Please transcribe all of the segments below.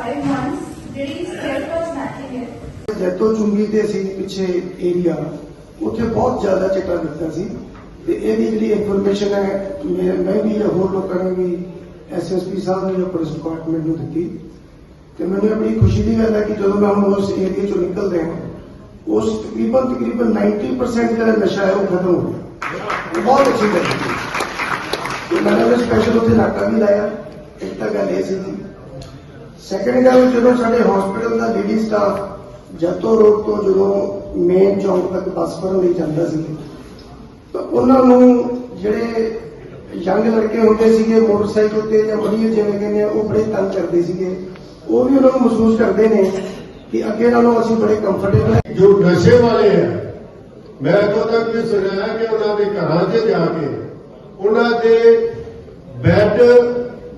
five months, did he still was snatching it? Jaito ਚੁੰਗੀ ਤੇ ਸੀ ਪਿੱਛੇ area ਉੱਥੇ ਬਹੁਤ ਜ਼ਿਆਦਾ ਚਿੱਟਾ ਦਿੱਤਾ ਸੀ ਤੇ ਇਹਦੀ ਜਿਹੜੀ ਇਨਫੋਰਮੇਸ਼ਨ ਹੈ ਮੈਂ ਮੈਂ ਵੀ ਹੋਰ ਲੋਕਾਂ ਨੇ ਵੀ ਐਸਐਸਪੀ ਸਾਹਿਬ ਨੇ ਜੋ ਪੁਲਿਸ ਡਿਪਾਰਟਮੈਂਟ ਨੂੰ ਦਿੱਤੀ ਤੇ ਮੈਨੂੰ ਬੜੀ ਖੁਸ਼ੀ ਦੀ ਗੱਲ ਹੈ ਕਿ ਜਦੋਂ ਮੈਂ ਹੁਣ ਉਸ ਏਰੀਆ ਚੋਂ ਨਿਕਲ ਰਿਹਾ ਉਸ ਤਕਰੀਬਨ ਤਕਰੀਬਨ 90% ਜਿਹੜਾ ਨਸ਼ਾ ਹੈ ਉਹ ਖਤਮ ਹੋ ਗਿਆ ਬਹੁਤ ਅੱਛੀ ਗੱਲ ਹੈ ਤੇ ਮੈਂ ਸਪੈਸ਼ਲ ਉੱਥੇ ਨਾਕਾ ਵੀ ਲਾਇਆ ਇੱਕ ਤਾਂ ਗੱਲ ਇਹ ਸੀ ਸੈਕੰਡ ਗੱਲ ਜਦੋਂ ਸਾਡੇ ਹਸਪੀਟਲ ਦਾ ਲੇਡੀ ਸਟਾਫ ਜੱਤੋ ਰੋਡ ਤੋਂ ਜਦੋਂ ਮੇਨ ਚੌਂਕ ਤੱਕ ਬੱਸ ਭਰਨ ਲਈ ਜਾਂਦਾ ਸੀ, ਤਾਂ ਉਹਨਾਂ ਨੂੰ ਜਿਹੜੇ ਯੰਗ ਲੜਕੇ ਹੁੰਦੇ ਸੀਗੇ, ਮੋਟਰਸਾਈਕਲ ਤੇ ਜਾਂ ਵਧੀਆ ਜਿਵੇਂ ਕਹਿੰਦੇ ਆ, ਉਹ ਬੜੇ ਤੰਗ ਕਰਦੇ ਸੀਗੇ। ਉਹ ਵੀ ਉਹਨਾਂ ਨੂੰ ਮਹਿਸੂਸ ਕਰਦੇ ਨੇ ਕਿ ਅੱਗੇ ਨਾਲੋਂ ਅਸੀਂ ਬੜੇ ਕੰਫਰਟੇਬਲ ਹਾਂ। ਜੋ ਨਸ਼ੇ ਵਾਲੇ ਆ, ਮੈਂ ਇੱਥੋਂ ਤੱਕ ਵੀ ਸੁਣਿਆ ਕਿ ਉਹਨਾਂ ਦੇ ਘਰਾਂ 'ਚ ਜਾ ਕੇ ਉਹਨਾਂ ਦੇ ਬੈੱਡ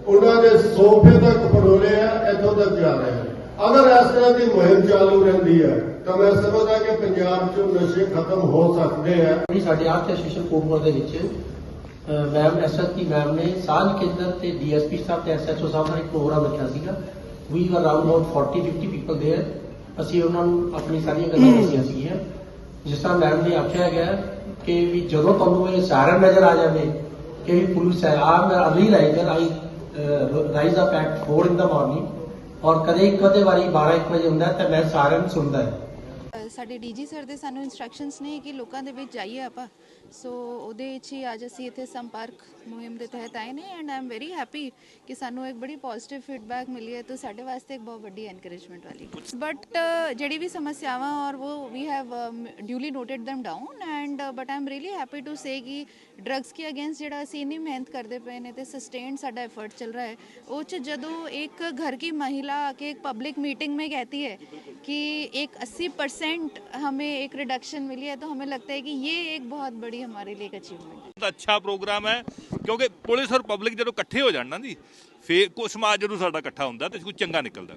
ਉਹਨਾਂ ਦੇ ਸੋਫੇ ਤੱਕ ਫਰੋਲੇ ਆ ਇੱਥੋਂ ਤੱਕ ਜਾ ਰਹੇ ਆ। ਅਗਰ ਇਸ ਤਰ੍ਹਾਂ ਦੀ ਮੁਹਿੰਮ ਚਾਲੂ ਰਹਿੰਦੀ ਹੈ ਤਾਂ ਮੈਂ ਸਮਝਦਾ ਕਿ ਪੰਜਾਬ 'ਚੋਂ ਨਸ਼ੇ ਖਤਮ ਹੋ ਸਕਦੇ ਆ। ਸਾਡੇ ਆਰਟ ਐਸੋਸੀਏਸ਼ਨ ਕੋਟਪੁਰ ਦੇ ਵਿੱਚ ਮੈਮ ਐਸਐਸਪੀ ਮੈਮ ਨੇ ਸਾਂਝ ਕੇਂਦਰ ਤੇ ਡੀਐਸਪੀ ਸਾਹਿਬ ਤੇ ਐਸਐਚਓ ਸਾਹਿਬ ਨਾਲ ਇੱਕ ਪ੍ਰੋਗਰਾਮ ਰੱਖਿਆ ਸੀਗਾ। ਵੀ ਵਰ ਅਰਾਊਂਡ ਅਬਾਊਟ 40 50 ਪੀਪਲ ਦੇਅਰ ਅਸੀਂ ਉਹਨਾਂ ਨੂੰ ਆਪਣੀ ਸਾਰੀਆਂ ਗੱਲਾਂ ਦੱਸੀਆਂ ਸੀਗੀਆਂ। ਜਿਸ ਤਰ੍ਹਾਂ ਮੈਮ ਨੇ ਆਖਿਆ ਗਿਆ ਕਿ ਵੀ ਜਦੋਂ ਤੁਹਾਨੂੰ ਇਹ ਸਾਇਰਨ ਨਜ਼ਰ ਆ ਜਾਵੇ ਕਿ ਪੁਲਿਸ ਹੈ ਆ ਮੈਂ early riser I rise up at 4 in the morning ਔਰ ਕਦੇ ਇੱਕ ਕਦੇ ਵਾਰੀ 12 1 ਵਜੇ ਹੁੰਦਾ ਹੈ ਤਾਂ ਮੈਂ ਨੂੰ ਸੁਣਦਾ ਹੈ। ਸਾਡੇ ਡੀਜੀ ਸਰ ਦੇ ਸਾਨੂੰ ਇਨਸਟਰਕਸ਼ਨਸ ਨੇ ਕਿ ਲੋਕਾਂ ਦੇ ਵਿੱਚ ਜਾਈਏ ਆਪਾਂ ਸੋ ਉਹਦੇ ਵਿੱਚ ਹੀ ਅੱਜ ਅਸੀਂ ਇੱਥੇ ਸੰਪਰਕ ਮੁਹਿੰਮ ਦੇ ਤਹਿਤ ਆਏ ਨੇ and I am very happy ਕਿ ਸਾਨੂੰ ਇੱਕ ਬੜੀ ਪੋਜ਼ਿਟਿਵ ਫੀਡਬੈਕ ਮਿਲੀ ਹੈ ਤਾਂ ਸਾਡੇ ਵਾਸਤੇ ਇੱਕ ਬਹੁਤ ਵੱਡੀ ਐਨਕਰੇਜਮੈਂਟ ਵਾਲੀ ਬਟ ਜਿਹੜੀ ਵੀ ਸਮੱਸਿਆਵਾਂ ਔਰ ਉਹ we have duly noted them down and but I am really happy to say ਕਿ ਡਰੱਗਸ ਕੇ ਅਗੇਂਸਟ ਜਿਹੜਾ ਅਸੀਂ ਇੰਨੀ ਮਿਹਨਤ ਕਰਦੇ ਪਏ ਨੇ ਤੇ ਸਸਟੇਨਡ ਸਾਡਾ एफर्ट चल रहा है वो च ਜਦੋਂ एक घर की महिला आके एक पब्लिक मीटिंग में कहती है कि एक 80 परसेंट हमें एक रिडक्शन मिली है तो हमें लगता है कि ये एक बहुत बड़ी हमारे लिए एक अचीवमेंट है ਬਹੁਤ ਅੱਛਾ ਪ੍ਰੋਗਰਾਮ ਹੈ ਕਿਉਂਕਿ ਪੁਲਿਸ ਔਰ ਪਬਲਿਕ ਜਦੋਂ ਇਕੱਠੇ ਹੋ ਜਾਣ ਨਾ ਜੀ ਫੇਰ ਕੋ ਸਮਾਜ ਜਦੋਂ ਸਾਡਾ ਇਕੱਠਾ ਹੁੰਦਾ ਤੇ ਕੁਝ ਚੰਗਾ ਨਿਕਲਦਾ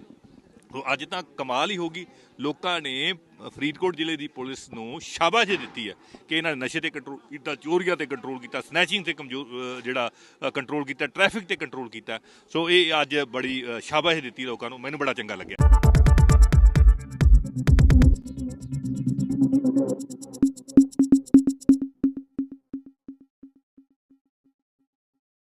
ਸੋ ਅੱਜ ਤਾਂ ਕਮਾਲ ਹੀ ਹੋਗੀ ਲੋਕਾਂ ਨੇ ਫਰੀਦਕੋਟ ਜ਼ਿਲ੍ਹੇ ਦੀ ਪੁਲਿਸ ਨੂੰ ਸ਼ਾਬਾਸ਼ ਦਿੱਤੀ ਹੈ ਕਿ ਇਹਨਾਂ ਨੇ ਨਸ਼ੇ ਤੇ ਕੰਟਰੋਲ ਕੀਤਾ ਚੋਰੀਆਂ ਤੇ ਕੰਟਰੋਲ ਕੀਤਾ ਸਨੈਚਿੰਗ ਤੇ ਕਮਜ਼ੋਰ ਅ, ਜਿਹੜਾ ਕੰਟਰੋਲ ਕੀਤਾ ਟ੍ਰੈਫਿਕ ਤੇ ਕੰਟਰੋਲ ਕੀਤਾ ਸੋ ਇਹ ਅੱਜ ਬੜੀ ਅ, ਸ਼ਾਬਾਸ਼ ਦਿੱਤੀ ਲੋਕਾਂ ਨੂੰ ਮੈਨੂੰ ਬੜਾ ਚੰਗਾ ਲੱਗਿਆ thank